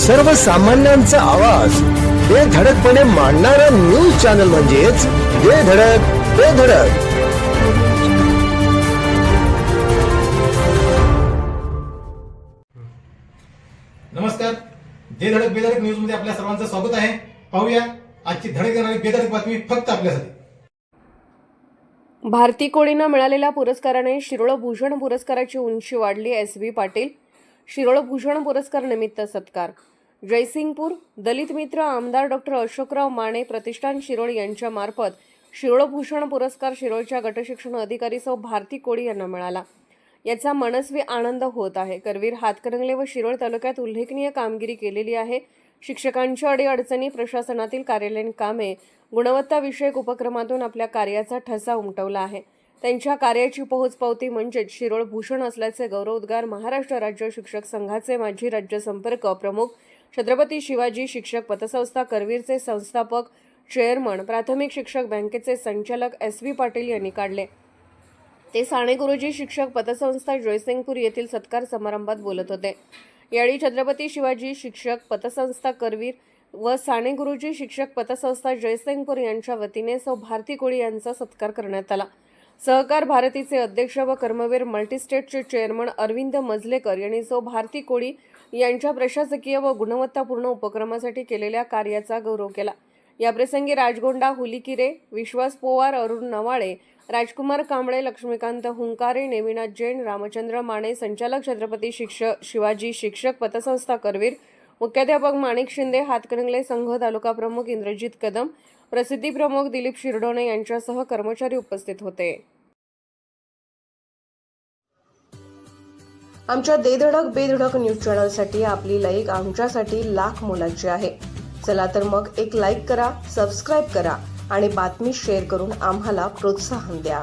सर्वसामान्यांचा आवाज. बेधडकपणे मांडणारा न्यूज चॅनल म्हणजेच बेधडक बेधडक नमस्कार. जे धडक बेधडक न्यूजमध्ये आपल्या सर्वांचं स्वागत आहे. पाहूया आजची धडक देणारी बेधडक बातमी फक्त आपल्यासाठी. भारती कोळींना मिळालेल्या पुरस्काराने शिरोळ भूषण पुरस्काराची उंची वाढली. एस व्ही पाटील शिरोळभूषण पुरस्कार निमित्त सत्कार. जयसिंगपूर दलित मित्र आमदार डॉक्टर अशोकराव माने प्रतिष्ठान शिरोळ यांच्या मार्फत पुरस्कार शिरोळच्या गटशिक्षण अधिकारी सौ. भारती कोळी यांना मिळाला. याचा मनस्वी आनंद होत आहे. करवीर हातकणंगले व शिरोळ तालुक्यात उल्लेखनीय कामगिरी केलेली आहे. शिक्षकांच्या अडीअडचणी प्रशासनातील कार्यालयीन कामे गुणवत्ताविषयक उपक्रमातून आपल्या कार्याचा ठसा उमटवला आहे. त्यांच्या कार्याची पोहोचपावती म्हणजेच शिरोळ भूषण असल्याचे गौरवोद्गार महाराष्ट्र राज्य शिक्षक संघाचे माजी राज्य संपर्क प्रमुख छत्रपती शिवाजी शिक्षक पतसंस्था करवीरचे संस्थापक चेअरमन प्राथमिक शिक्षक बँकेचे संचालक एस व्ही पाटील यांनी काढले. ते साणे गुरुजी शिक्षक पतसंस्था जयसिंगपूर येथील सत्कार समारंभात बोलत होते. यावेळी छत्रपती शिवाजी शिक्षक पतसंस्था करवीर व साणे गुरुजी शिक्षक पतसंस्था जयसिंगपूर यांच्या वतीने सौ भारती कोळी यांचा सत्कार करण्यात आला. सहकार भारतीचे अध्यक्ष व कर्मवीर मल्टीस्टेटचे चेअरमन अरविंद मजलेकर यांनी सौ भारती कोळी यांच्या प्रशासकीय व गुणवत्तापूर्ण उपक्रमासाठी केलेल्या कार्याचा गौरव केला. याप्रसंगी राजगोंडा हुलिकिरे विश्वास पोवार अरुण नवाळे राजकुमार कांबळे लक्ष्मीकांत हुंकारे नेमिनाथ जैन रामचंद्र माने संचालक छत्रपती शिक्षक शिवाजी शिक्षक पतसंस्था करवीर मुख्याध्यापक माणिक शिंदे हातकणंगले संघ तालुका प्रमुख इंद्रजित कदम प्रसिद्धी प्रमुख दिलीप शिरडोणे यांच्यासह कर्मचारी उपस्थित होते. आमच्या देधडक बेधडक न्यूज चॅनलसाठी आपली लाईक आमच्यासाठी लाख मोलाची आहे. चला तर मग एक लाईक करा सबस्क्राईब करा आणि बातमी शेअर करून आम्हाला प्रोत्साहन द्या.